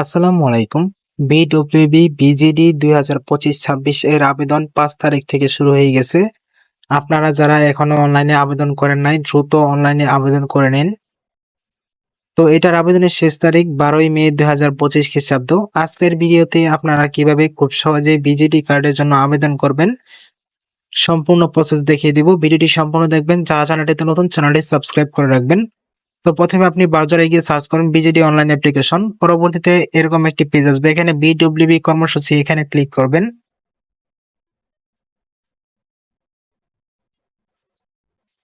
আসসালামু আলাইকুম। বিডব্লিউবি বিজিডি দুই হাজার পঁচিশ ছাব্বিশ এর আবেদন পাঁচ তারিখ থেকে শুরু হয়ে গেছে। আপনারা যারা এখনও অনলাইনে আবেদন করেন নাই, দ্রুত অনলাইনে আবেদন করে নিন। তো এটার আবেদনের শেষ তারিখ বারোই মে দুই হাজার পঁচিশ খ্রিস্টাব্দ। আজকের ভিডিওতে আপনারা কীভাবে খুব সহজে বিজিডি কার্ডের জন্য আবেদন করবেন, সম্পূর্ণ প্রসেস দেখিয়ে দিব। ভিডিওটি সম্পূর্ণ দেখবেন। যারা চ্যানেলটিতে নতুন চ্যানেলটি সাবস্ক্রাইব করে রাখবেন তো প্রথমে আপনি ব্রাউজারে গিয়ে সার্চ করুন বিজেডি অনলাইন অ্যাপ্লিকেশন পরবর্তীতে এরকম একটি পেজ আসবে, এখানে বিডব্লিউবি কর্মসূচি এখানে ক্লিক করবেন।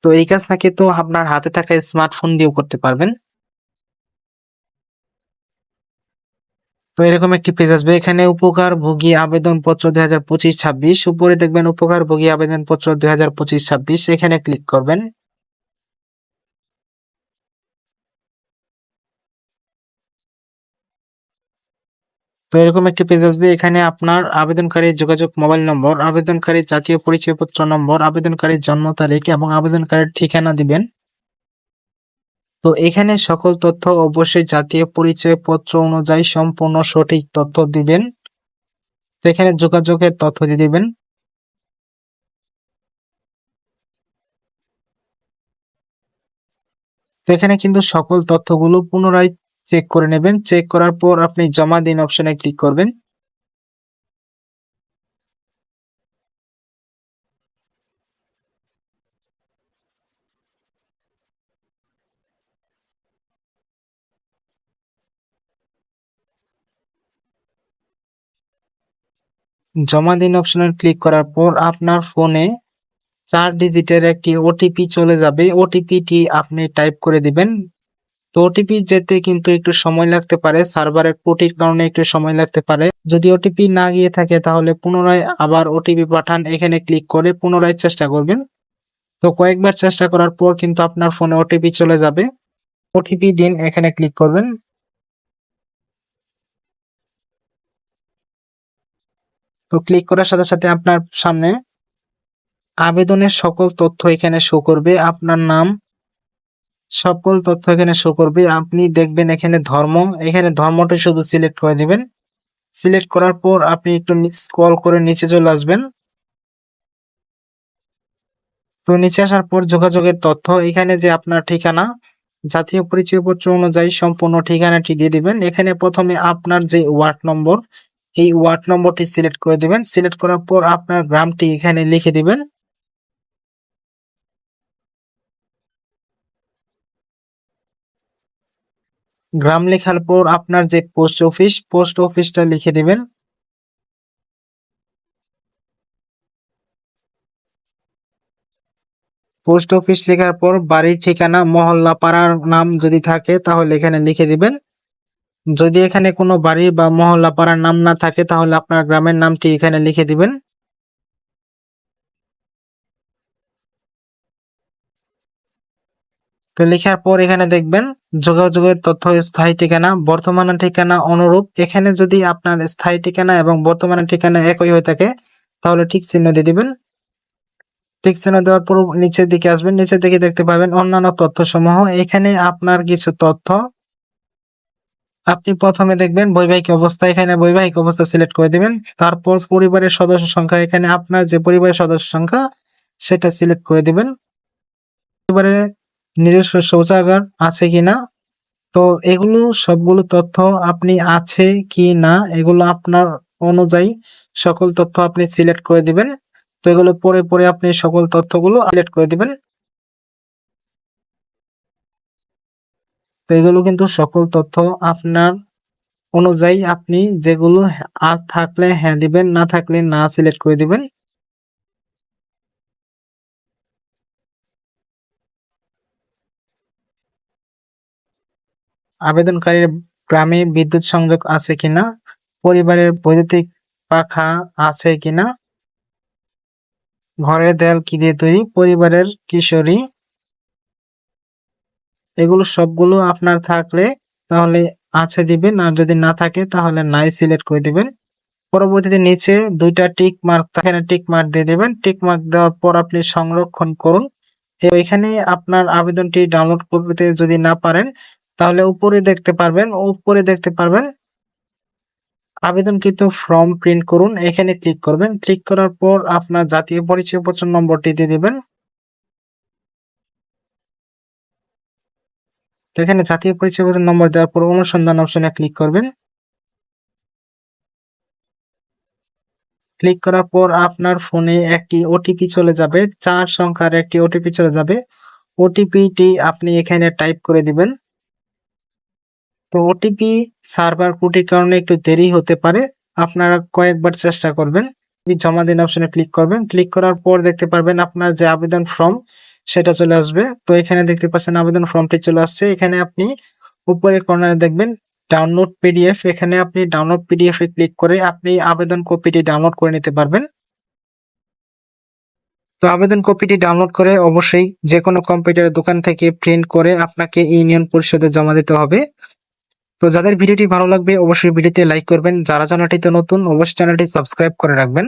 তো এই কাজ নাকি তো আপনার হাতে থাকা স্মার্টফোন দিয়েও করতে পারবেন। তো এরকম একটি পেজ আসবে, এখানে উপকার ভোগী আবেদন পত্র দুই হাজার পঁচিশ ছাব্বিশ, উপরে দেখবেন উপকার ভোগী আবেদন পত্র দুই হাজার পঁচিশ ছাব্বিশ, এখানে ক্লিক করবেন। তো এরকম একটি পেজ আসবে। এখানে আপনার আবেদনকারী যোগাযোগ মোবাইল নম্বর, আবেদনকারী জাতীয় পরিচয়পত্র নম্বর, আবেদনকারীর জন্ম তারিখ এবং আবেদনকারীর ঠিকানা দিবেন। তো এখানে সকল তথ্য অবশ্যই জাতীয় পরিচয়পত্র অনুযায়ী সম্পূর্ণ সঠিক তথ্য দিবেন। তো এখানে যোগাযোগের তথ্য দিয়ে দিবেন। তো এখানে কিন্তু সকল তথ্যগুলো পুনরায় চেক করে নেবেন। চেক করার পর আপনি জমা দিন অপশনে ক্লিক করবেন। জমা দিন অপশনে ক্লিক করার পর আপনার ফোনে চার ডিজিটের একটি ওটিপি চলে যাবে। ওটিপিটি আপনি টাইপ করে দিবেন। তো ওটিপি যেতে কিন্তু একটু সময় লাগতে পারে, সার্ভারের ত্রুটির কারণে একটু সময় লাগতে পারে। যদি ওটিপি না গিয়ে থাকে তাহলে পুনরায় আবার ওটিপি পাঠান, এখানে ক্লিক করে পুনরায় চেষ্টা করবেন। তো কয়েকবার চেষ্টা করার পর কিন্তু আপনার ফোনে ওটিপি চলে যাবে। ওটিপি দিন, এখানে ক্লিক করবেন। তো ক্লিক করার সাথে সাথে আপনার সামনে আবেদনের সকল তথ্য এখানে শো করবে। আপনার নাম সকল তথ্য এখানে শো করবে। আপনি দেখবেন এখানে ধর্ম। এখানে ধর্মটা শুধু সিলেক্ট করে দিবেন। সিলেক্ট করার পর আপনি একটু স্ক্রল করে নিচে চলে আসবেন। তো নিচে আসার পর যোগাযোগের তথ্য। এখানে যে আপনার ঠিকানা, জাতীয় পরিচয়পত্র অনুযায়ী সম্পূর্ণ ঠিকানাটি দিয়ে দিবেন। এখানে প্রথমে আপনার যে ওয়ার্ড নম্বর এই ওয়ার্ড নম্বরটি সিলেক্ট করে দিবেন। সিলেক্ট করার পর আপনার গ্রামটি এখানে লিখে দিবেন। গ্রাম লেখার পর আপনার যে পোস্ট অফিস পোস্ট অফিসটা লিখে দিবেন। পোস্ট অফিস লেখার পর বাড়ির ঠিকানা, মহল্লা, পাড়ার নাম যদি থাকে, তাহলে এখানে লিখে দিবেন। যদি এখানে কোনো বাড়ি বা মহল্লা, পাড়ার নাম না থাকে, তাহলে আপনার গ্রামের নামটি এখানে লিখে দিবেন। তো লেখার পর এখানে দেখবেন যোগাযোগের তথ্য স্থায়ী ঠিকানা বর্তমান ঠিকানা অনুরূপ। এখানে যদি আপনার স্থায়ী ঠিকানা এবং বর্তমানের ঠিকানা একই হয়ে থাকে, তাহলে ঠিক চিহ্ন দিয়ে দিবেন। ঠিক চিহ্ন দেওয়ার পর নিচের দিকে আসবেন। নিচের দিকে দেখতে পাবেন অন্যান্য তথ্য সমূহ এখানে আপনার কিছু তথ্য। আপনি প্রথমে দেখবেন বৈবাহিক অবস্থা। এখানে বৈবাহিক অবস্থা সিলেক্ট করে দিবেন। তারপর পরিবারের সদস্য সংখ্যা। এখানে আপনার যে পরিবারের সদস্য সংখ্যা, সেটা সিলেক্ট করে দিবেন। পরিবারের নিজস্ব শৌচাগার আছে কিনা? তো এগুলো সবগুলো তথ্য আপনি আছে কি না এগুলো আপনার অনুযায়ী সকল তথ্য আপনি সিলেক্ট করে দিবেন। তো এগুলো পরে পরে আপনি সকল তথ্যগুলো সিলেক্ট করে দিবেন। তো এগুলো কিন্তু সকল তথ্য আপনার অনুযায়ী আপনি যেগুলো আজ থাকলে হ্যাঁ দিবেন, না থাকলে না সিলেক্ট করে দিবেন। আবেদনকারীর গ্রামে বিদ্যুৎ সংযোগ আছে কিনা? পরিবারের বৈদ্যুতিক পাখা আছে কিনা? ঘরের দেয়াল কি দিয়ে তৈরি? পরিবারের কিশোরী? এগুলো সবগুলো আপনার থাকলে তাহলে আছে দিবেন, আর যদি না থাকে তাহলে নাই সিলেক্ট করে দিবেন। পরবর্তীতে নিচে দুইটা টিক মার্ক, এখানে টিক মার্ক দিয়ে দিবেন। টিক মার্ক দেওয়ার পর আপনি সংরক্ষণ করুন। এখানে আপনার আবেদনটি ডাউনলোড করতে যদি না পারেন তাহলে উপরে দেখতে পারবেন, উপরে দেখতে পারবেন। আবেদনকৃত ফর্ম প্রিন্ট করুন, এখানে ক্লিক করবেন। ক্লিক করার পর আপনার জাতীয় পরিচয় পরিচয়পত্র নম্বরটি দিয়ে দিবেন। তো এখানে জাতীয় পরিচয়পত্র নম্বর দেওয়ার পর অনুসন্ধান অপশনে ক্লিক করবেন। ক্লিক করার পর আপনার ফোনে একটি ওটিপি চলে যাবে, চার সংখ্যার একটি ওটিপি চলে যাবে। ওটিপিটি আপনি এখানে টাইপ করে দিবেন। তো ওটিপি সার্ভার ত্রুটির কারণে একটু দেরি হতে পারে। আপনারা কয়েকবার চেষ্টা করবেন। জমা দিন অপশনে ক্লিক করবেন। ক্লিক করার পর দেখতে পারবেন আপনার যে আবেদন ফর্ম, সেটা চলে আসবে। তো এখানে দেখতে পাচ্ছেন আবেদন ফর্মটি চলে আসছে। এখানে আপনি উপরে কর্নারে দেখবেন ডাউনলোড পিডিএফ এখানে আপনি ডাউনলোড পিডিএফ এ ক্লিক করে আপনি আবেদন কপিটি ডাউনলোড করে নিতে পারবেন। তো আবেদন কপিটি ডাউনলোড করে অবশ্যই যে কোনো কম্পিউটারের দোকান থেকে প্রিন্ট করে আপনাকে ইউনিয়ন পরিষদে জমা দিতে হবে। তো যাদের ভিডিওটি ভালো লাগবে, অবশ্যই ভিডিওতে লাইক করবেন। যারা চ্যানেলটিতে নতুন, অবশ্যই চ্যানেলটি সাবস্ক্রাইব করে রাখবেন।